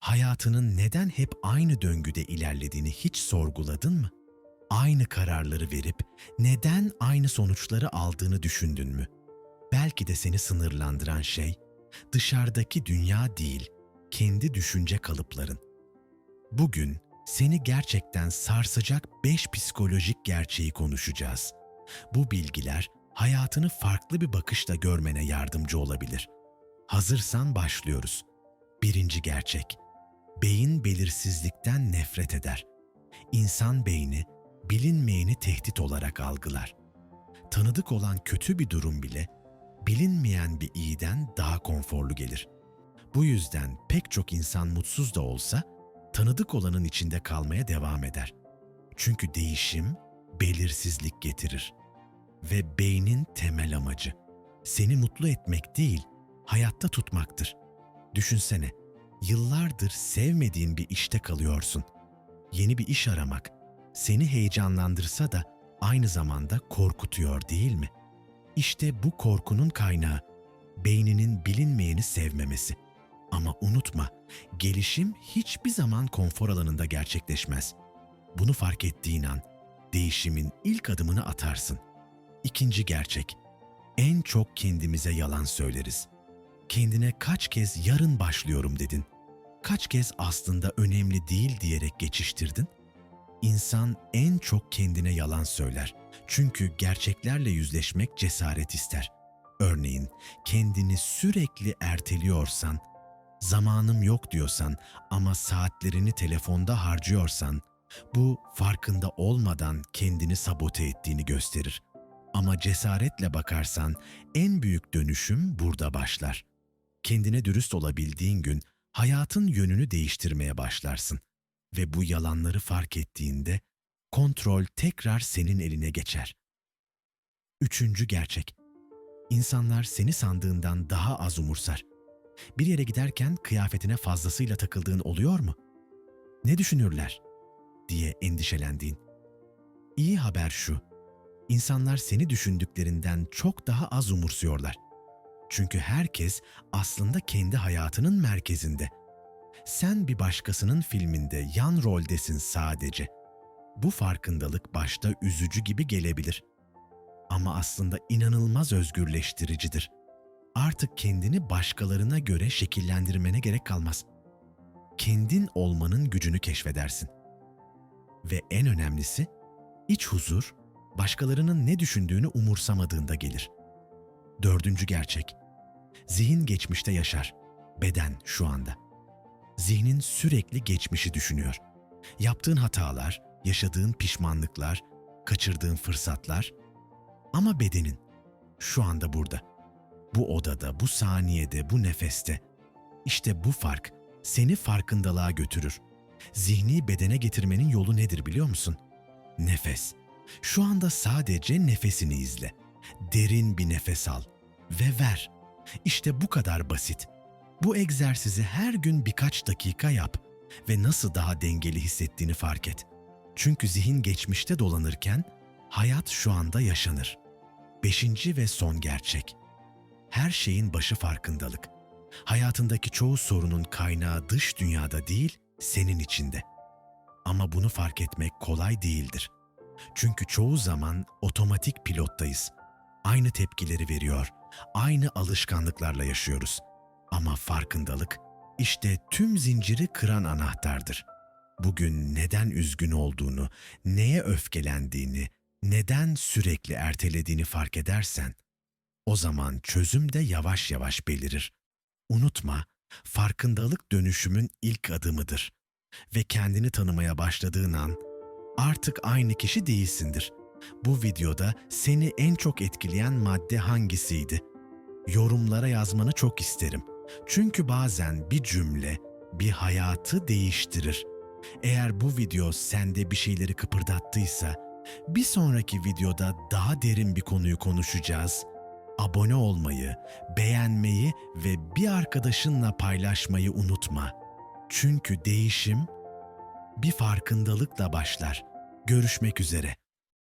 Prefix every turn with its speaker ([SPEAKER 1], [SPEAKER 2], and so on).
[SPEAKER 1] Hayatının neden hep aynı döngüde ilerlediğini hiç sorguladın mı? Aynı kararları verip neden aynı sonuçları aldığını düşündün mü? Belki de seni sınırlandıran şey dışarıdaki dünya değil, kendi düşünce kalıpların. Bugün seni gerçekten sarsacak beş psikolojik gerçeği konuşacağız. Bu bilgiler hayatını farklı bir bakışla görmene yardımcı olabilir. Hazırsan başlıyoruz. Birinci gerçek. Beyin belirsizlikten nefret eder. İnsan beyni bilinmeyeni tehdit olarak algılar. Tanıdık olan kötü bir durum bile bilinmeyen bir iyiden daha konforlu gelir. Bu yüzden pek çok insan mutsuz da olsa tanıdık olanın içinde kalmaya devam eder. Çünkü değişim belirsizlik getirir. Ve beynin temel amacı seni mutlu etmek değil, hayatta tutmaktır. Düşünsene, yıllardır sevmediğin bir işte kalıyorsun. Yeni bir iş aramak seni heyecanlandırsa da aynı zamanda korkutuyor değil mi? İşte bu korkunun kaynağı beyninin bilinmeyeni sevmemesi. Ama unutma, gelişim hiçbir zaman konfor alanında gerçekleşmez. Bunu fark ettiğin an değişimin ilk adımını atarsın. İkinci gerçek. En çok kendimize yalan söyleriz. Kendine kaç kez yarın başlıyorum dedin? Kaç kez aslında önemli değil diyerek geçiştirdin? İnsan en çok kendine yalan söyler. Çünkü gerçeklerle yüzleşmek cesaret ister. Örneğin kendini sürekli erteliyorsan, zamanım yok diyorsan ama saatlerini telefonda harcıyorsan, bu farkında olmadan kendini sabote ettiğini gösterir. Ama cesaretle bakarsan en büyük dönüşüm burada başlar. Kendine dürüst olabildiğin gün hayatın yönünü değiştirmeye başlarsın ve bu yalanları fark ettiğinde kontrol tekrar senin eline geçer. Üçüncü gerçek. İnsanlar seni sandığından daha az umursar. Bir yere giderken kıyafetine fazlasıyla takıldığın oluyor mu? Ne düşünürler? diye endişelendiğin. İyi haber şu. İnsanlar seni düşündüklerinden çok daha az umursuyorlar. Çünkü herkes aslında kendi hayatının merkezinde. Sen bir başkasının filminde yan roldesin sadece. Bu farkındalık başta üzücü gibi gelebilir. Ama aslında inanılmaz özgürleştiricidir. Artık kendini başkalarına göre şekillendirmene gerek kalmaz. Kendin olmanın gücünü keşfedersin. Ve en önemlisi, iç huzur, başkalarının ne düşündüğünü umursamadığında gelir. Dördüncü gerçek, zihin geçmişte yaşar, beden şu anda. Zihnin sürekli geçmişi düşünüyor. Yaptığın hatalar, yaşadığın pişmanlıklar, kaçırdığın fırsatlar ama bedenin şu anda burada. Bu odada, bu saniyede, bu nefeste. İşte bu fark seni farkındalığa götürür. Zihni bedene getirmenin yolu nedir biliyor musun? Nefes. Şu anda sadece nefesini izle. Derin bir nefes al ve ver. İşte bu kadar basit. Bu egzersizi her gün birkaç dakika yap ve nasıl daha dengeli hissettiğini fark et. Çünkü zihin geçmişte dolanırken hayat şu anda yaşanır. Beşinci ve son gerçek. Her şeyin başı farkındalık. Hayatındaki çoğu sorunun kaynağı dış dünyada değil, senin içinde. Ama bunu fark etmek kolay değildir. Çünkü çoğu zaman otomatik pilottayız. Aynı tepkileri veriyor, aynı alışkanlıklarla yaşıyoruz. Ama farkındalık işte tüm zinciri kıran anahtardır. Bugün neden üzgün olduğunu, neye öfkelendiğini, neden sürekli ertelediğini fark edersen, o zaman çözüm de yavaş yavaş belirir. Unutma, farkındalık dönüşümün ilk adımıdır. Ve kendini tanımaya başladığın an artık aynı kişi değilsindir. Bu videoda seni en çok etkileyen madde hangisiydi? Yorumlara yazmanı çok isterim. Çünkü bazen bir cümle bir hayatı değiştirir. Eğer bu video sende bir şeyleri kıpırdattıysa, bir sonraki videoda daha derin bir konuyu konuşacağız. Abone olmayı, beğenmeyi ve bir arkadaşınla paylaşmayı unutma. Çünkü değişim bir farkındalıkla başlar. Görüşmek üzere.